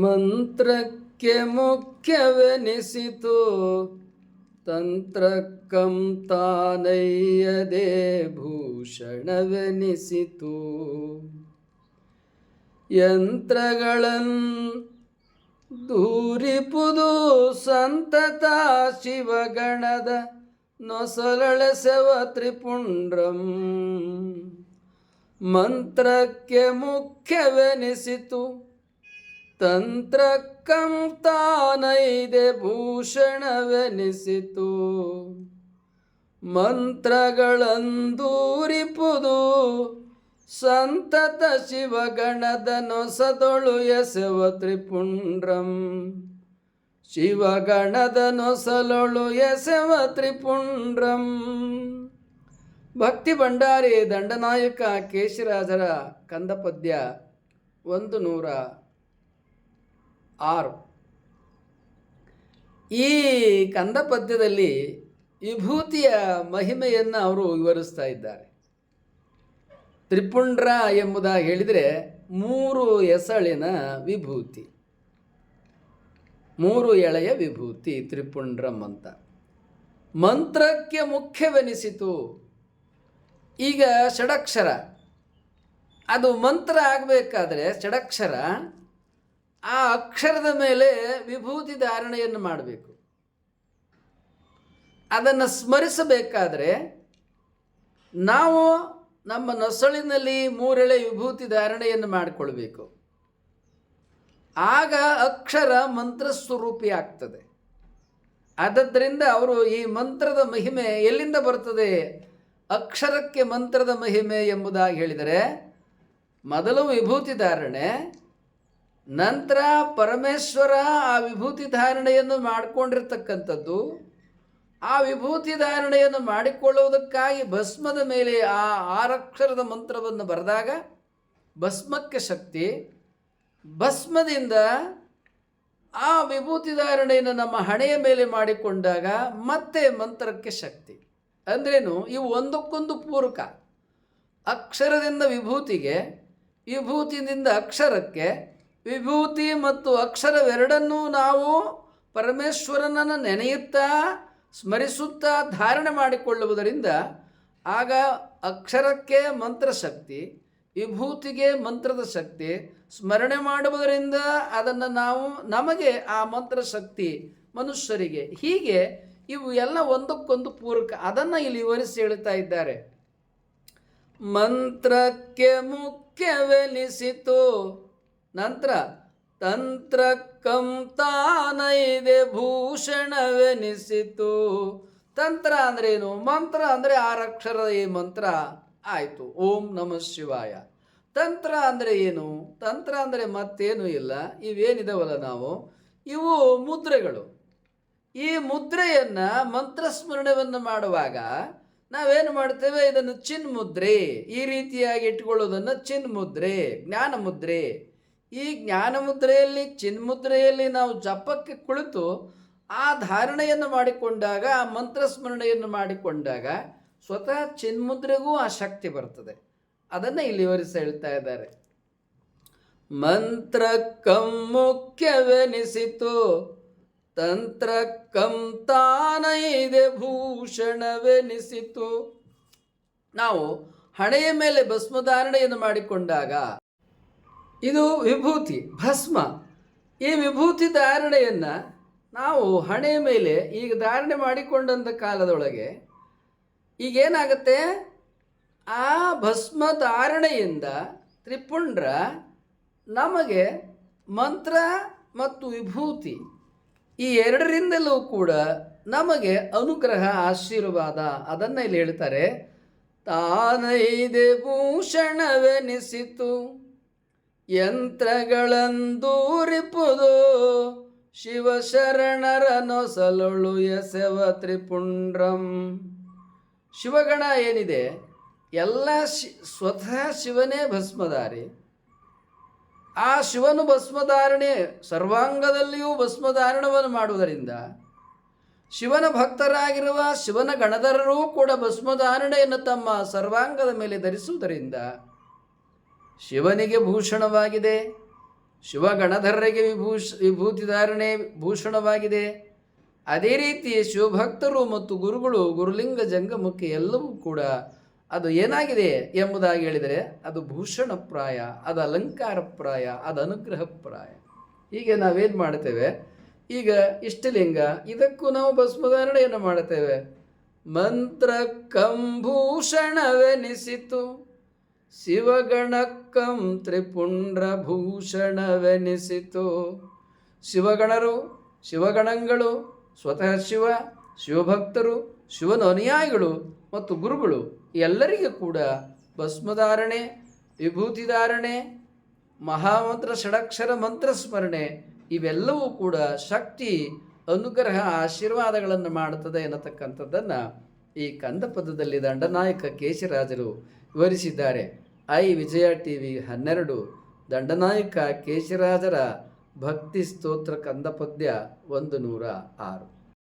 ಮಂತ್ರಕ್ಕೆ ಮುಖ್ಯವೆನಿಸಿತು. ತಂತ್ರಕ್ಕಂ ತಾನಯ್ಯದೆ ಭೂಷಣವೆನಿಸಿತು. ಯಂತ್ರಗಳನ್ ದೂರಿಪುದು ಸಂತತ ಶಿವಗಣದ ನೊಸಲಳೆಸವ ತ್ರಿಪುಂಡ್ರಂ. ಮಂತ್ರಕ್ಕೆ ಮುಖ್ಯವೆನಿಸಿತು. ತಂತ್ರಕ್ಕಂ ತಾನೈದೆ ಭೂಷಣವೆನಿಸಿತು. ಮಂತ್ರಗಳಂದೂರಿಪುದು ಸಂತತ ಶಿವಗಣದ ನೊಸದೊಳು ಎಸೆವ ತ್ರಿಪುಂಡ್ರಂ. ಶಿವಗಣದ ನೊಸಲೊಳು ಎಸೆವ ತ್ರಿಪುಂಡ್ರಂ. ಭಕ್ತಿ ಭಂಡಾರಿ ದಂಡನಾಯಕ ಕೇಶರಾಜರ ಕಂದಪದ್ಯ ಒಂದು ನೂರ ಆರು. ಈ ಕಂದ ಪದ್ಯದಲ್ಲಿ ವಿಭೂತಿಯ ಮಹಿಮೆಯನ್ನು ಅವರು ವಿವರಿಸ್ತಾ ಇದ್ದಾರೆ. ತ್ರಿಪುಂಡ್ರ ಎಂಬುದಾಗಿ ಹೇಳಿದರೆ ಮೂರು ಎಸಳಿನ ವಿಭೂತಿ. ಮೂರು ಎಳೆಯ ವಿಭೂತಿ ತ್ರಿಪುಂಡ್ರಂ ಅಂತ ಮಂತ್ರಕ್ಕೆ ಮುಖ್ಯವೆನಿಸಿತು. ಈಗ ಷಡಕ್ಷರ. ಅದು ಮಂತ್ರ ಆಗಬೇಕಾದ್ರೆ ಷಡಕ್ಷರ ಆ ಅಕ್ಷರದ ಮೇಲೆ ವಿಭೂತಿ ಧಾರಣೆಯನ್ನು ಮಾಡಬೇಕು. ಅದನ್ನು ಸ್ಮರಿಸಬೇಕಾದ್ರೆ ನಾವು ನಮ್ಮ ನೊಸಳಿನಲ್ಲಿ ಮೂರೆಳೆ ವಿಭೂತಿ ಧಾರಣೆಯನ್ನು ಮಾಡಿಕೊಳ್ಬೇಕು. ಆಗ ಅಕ್ಷರ ಮಂತ್ರ ಸ್ವರೂಪಿ ಆಗ್ತದೆ. ಆದ್ದರಿಂದ ಅವರು ಈ ಮಂತ್ರದ ಮಹಿಮೆ ಎಲ್ಲಿಂದ ಬರ್ತದೆ ಅಕ್ಷರಕ್ಕೆ ಮಂತ್ರದ ಮಹಿಮೆ ಎಂಬುದಾಗಿ ಹೇಳಿದರೆ, ಮೊದಲು ವಿಭೂತಿ ಧಾರಣೆ ನಂತರ ಪರಮೇಶ್ವರ ಆ ವಿಭೂತಿ ಧಾರಣೆಯನ್ನು ಮಾಡಿಕೊಂಡಿರ್ತಕ್ಕಂಥದ್ದು. ಆ ವಿಭೂತಿ ಧಾರಣೆಯನ್ನು ಮಾಡಿಕೊಳ್ಳುವುದಕ್ಕಾಗಿ ಭಸ್ಮದ ಮೇಲೆ ಆ ಆರಕ್ಷರದ ಮಂತ್ರವನ್ನು ಬರೆದಾಗ, ಭಸ್ಮಕ್ಕೆ ಶಕ್ತಿ, ಭಸ್ಮದಿಂದ ಆ ವಿಭೂತಿ ಧಾರಣೆಯನ್ನು ನಮ್ಮ ಹಣೆಯ ಮೇಲೆ ಮಾಡಿಕೊಂಡಾಗ ಮತ್ತೆ ಮಂತ್ರಕ್ಕೆ ಶಕ್ತಿ. ಅಂದ್ರೇನು, ಇವು ಒಂದಕ್ಕೊಂದು ಪೂರಕ. ಅಕ್ಷರದಿಂದ ವಿಭೂತಿಗೆ, ವಿಭೂತಿಯಿಂದ ಅಕ್ಷರಕ್ಕೆ ವಿಭೂತಿ ಮತ್ತು ಅಕ್ಷರವೆರಡನ್ನೂ ನಾವು ಪರಮೇಶ್ವರನನ್ನು ನೆನೆಯುತ್ತಾ ಸ್ಮರಿಸುತ್ತಾ ಧಾರಣೆ ಮಾಡಿಕೊಳ್ಳುವುದರಿಂದ ಆಗ ಅಕ್ಷರಕ್ಕೆ ಮಂತ್ರಶಕ್ತಿ, ವಿಭೂತಿಗೆ ಮಂತ್ರದ ಶಕ್ತಿ, ಸ್ಮರಣೆ ಮಾಡುವುದರಿಂದ ಅದನ್ನು ನಾವು, ನಮಗೆ ಆ ಮಂತ್ರಶಕ್ತಿ ಮನುಷ್ಯರಿಗೆ. ಹೀಗೆ ಇವು ಎಲ್ಲ ಒಂದಕ್ಕೊಂದು ಪೂರಕ, ಅದನ್ನು ಇಲ್ಲಿ ವಿವರಿಸಿ ಹೇಳ್ತಾ ಇದ್ದಾರೆ. ಮಂತ್ರಕ್ಕೆ ಮುಖ್ಯವೆನಿಸಿತು. ನಂತರ ತಂತ್ರಕ್ಕಂ ತಾನೈದೆ ಭೂಷಣವೆನಿಸಿತು. ತಂತ್ರ ಅಂದ್ರೇನು? ಮಂತ್ರ ಅಂದರೆ ಆರಕ್ಷರ ಈ ಮಂತ್ರ ಆಯಿತು. ಓಂ ನಮಃ ಶಿವಾಯ. ತಂತ್ರ ಅಂದರೆ ಏನು? ತಂತ್ರ ಅಂದರೆ ಮತ್ತೇನು ಇಲ್ಲ. ಇವೇನಿದಾವಲ್ಲ ನಾವು? ಇವು ಮುದ್ರೆಗಳು. ಈ ಮುದ್ರೆಯನ್ನು ಮಂತ್ರಸ್ಮರಣೆಯನ್ನು ಮಾಡುವಾಗ ನಾವೇನು ಮಾಡ್ತೇವೆ? ಇದನ್ನು ಚಿನ್ ಮುದ್ರೆ ಈ ರೀತಿಯಾಗಿ ಇಟ್ಕೊಳ್ಳೋದನ್ನು ಚಿನ್ ಮುದ್ರೆ ಜ್ಞಾನ ಮುದ್ರೆ ಈ ಜ್ಞಾನ ಮುದ್ರೆಯಲ್ಲಿ ಚಿನ್ಮುದ್ರೆಯಲ್ಲಿ ನಾವು ಜಪಕ್ಕೆ ಕುಳಿತು ಆ ಧಾರಣೆಯನ್ನು ಮಾಡಿಕೊಂಡಾಗ, ಆ ಮಂತ್ರ ಸ್ಮರಣೆಯನ್ನು ಮಾಡಿಕೊಂಡಾಗ ಸ್ವತಃ ಚಿನ್ಮುದ್ರೆಗೂ ಆ ಶಕ್ತಿ ಬರ್ತದೆ. ಅದನ್ನು ಇಲ್ಲಿ ವಿವರಿಸಿ ಹೇಳ್ತಾ ಇದ್ದಾರೆ. ಮಂತ್ರಕ್ಕಂ ಮುಖ್ಯವೆನಿಸಿತು, ತಂತ್ರಕ್ಕಂ ತಾನೈದೆ ಭೂಷಣವೆನಿಸಿತು. ನಾವು ಹಣೆಯ ಮೇಲೆ ಭಸ್ಮಧಾರಣೆಯನ್ನು ಮಾಡಿಕೊಂಡಾಗ ಇದು ವಿಭೂತಿ, ಭಸ್ಮ. ಈ ವಿಭೂತಿ ಧಾರಣೆಯನ್ನು ನಾವು ಹಣೆಯ ಮೇಲೆ ಈಗ ಧಾರಣೆ ಮಾಡಿಕೊಂಡಂಥ ಕಾಲದೊಳಗೆ ಈಗೇನಾಗುತ್ತೆ? ಆ ಭಸ್ಮ ಧಾರಣೆಯಿಂದ ತ್ರಿಪುಂಡ್ರ ನಮಗೆ ಮಂತ್ರ ಮತ್ತು ವಿಭೂತಿ ಈ ಎರಡರಿಂದಲೂ ಕೂಡ ನಮಗೆ ಅನುಗ್ರಹ, ಆಶೀರ್ವಾದ. ಅದನ್ನು ಇಲ್ಲಿ ಹೇಳ್ತಾರೆ. ತಾನೈದೆ ಭೂಷಣವೆನಿಸಿತು. ಯಂತ್ರಗಳಂದೂರಿಪುದು. ಶಿವಶರಣರ ನೊಸಲೊಳು ಎಸೆವ ತ್ರಿಪುಂಡ್ರಂ. ಶಿವಗಣ ಏನಿದೆ? ಎಲ್ಲ ಶಿ, ಸ್ವತಃ ಶಿವನೇ ಭಸ್ಮಧಾರಿ. ಆ ಶಿವನು ಭಸ್ಮಧಾರಣೆ, ಸರ್ವಾಂಗದಲ್ಲಿಯೂ ಭಸ್ಮಧಾರಣವನ್ನು ಮಾಡುವುದರಿಂದ ಶಿವನ ಭಕ್ತರಾಗಿರುವ ಶಿವನ ಗಣಧರರೂ ಕೂಡ ಭಸ್ಮಧಾರಣೆಯನ್ನು ತಮ್ಮ ಸರ್ವಾಂಗದ ಮೇಲೆ ಧರಿಸುವುದರಿಂದ ಶಿವನಿಗೆ ಭೂಷಣವಾಗಿದೆ. ಶಿವಗಣಧರರಿಗೆ ವಿಭೂಷ ವಿಭೂತಿಧಾರಣೆ ಭೂಷಣವಾಗಿದೆ. ಅದೇ ರೀತಿ ಶಿವಭಕ್ತರು ಮತ್ತು ಗುರುಗಳು, ಗುರುಲಿಂಗ ಜಂಗಮಕ್ಕೆ ಎಲ್ಲವೂ ಕೂಡ ಅದು ಏನಾಗಿದೆ ಎಂಬುದಾಗಿ ಹೇಳಿದರೆ ಅದು ಭೂಷಣಪ್ರಾಯ, ಅದು ಅಲಂಕಾರಪ್ರಾಯ, ಅದು ಅನುಗ್ರಹಪ್ರಾಯ. ಹೀಗೆ ನಾವೇನು ಮಾಡ್ತೇವೆ ಈಗ ಇಷ್ಟಲಿಂಗ, ಇದಕ್ಕೂ ನಾವು ಭಸ್ಮಧಾರಣೆಯನ್ನು ಮಾಡುತ್ತೇವೆ. ಮಂತ್ರ ಕಂಭೂಷಣವೆನಿಸಿತು. ಶಿವಗಣಕ್ಕಂ ತ್ರಿಪುಂಡ್ರ ಭೂಷಣವೆನಿಸಿತು ಶಿವಗಣರು, ಶಿವಗಣಗಳು, ಸ್ವತಃ ಶಿವ, ಶಿವಭಕ್ತರು ಶಿವನ ಅನುಯಾಯಿಗಳು ಮತ್ತು ಗುರುಗಳು ಎಲ್ಲರಿಗೂ ಕೂಡ ಭಸ್ಮಧಾರಣೆ, ವಿಭೂತಿಧಾರಣೆ, ಮಹಾಮಂತ್ರ ಷಡಕ್ಷರ ಮಂತ್ರ ಸ್ಮರಣೆ ಇವೆಲ್ಲವೂ ಕೂಡ ಶಕ್ತಿ, ಅನುಗ್ರಹ, ಆಶೀರ್ವಾದಗಳನ್ನು ಮಾಡುತ್ತದೆ ಎನ್ನತಕ್ಕಂಥದ್ದನ್ನು ಈ ಕಂದಪದದಲ್ಲಿ ದಂಡನಾಯಕ ಕೇಶರಾಜರು ವಿವರಿಸಿದ್ದಾರೆ. ಐ ವಿಜಯ ಟಿ ವಿ ಹನ್ನೆರಡು, ದಂಡನಾಯಕ ಕೇಶರಾಜರ ಭಕ್ತಿ ಸ್ತೋತ್ರ ಕಂದಪದ್ಯ ಒಂದು ನೂರ ಆರು.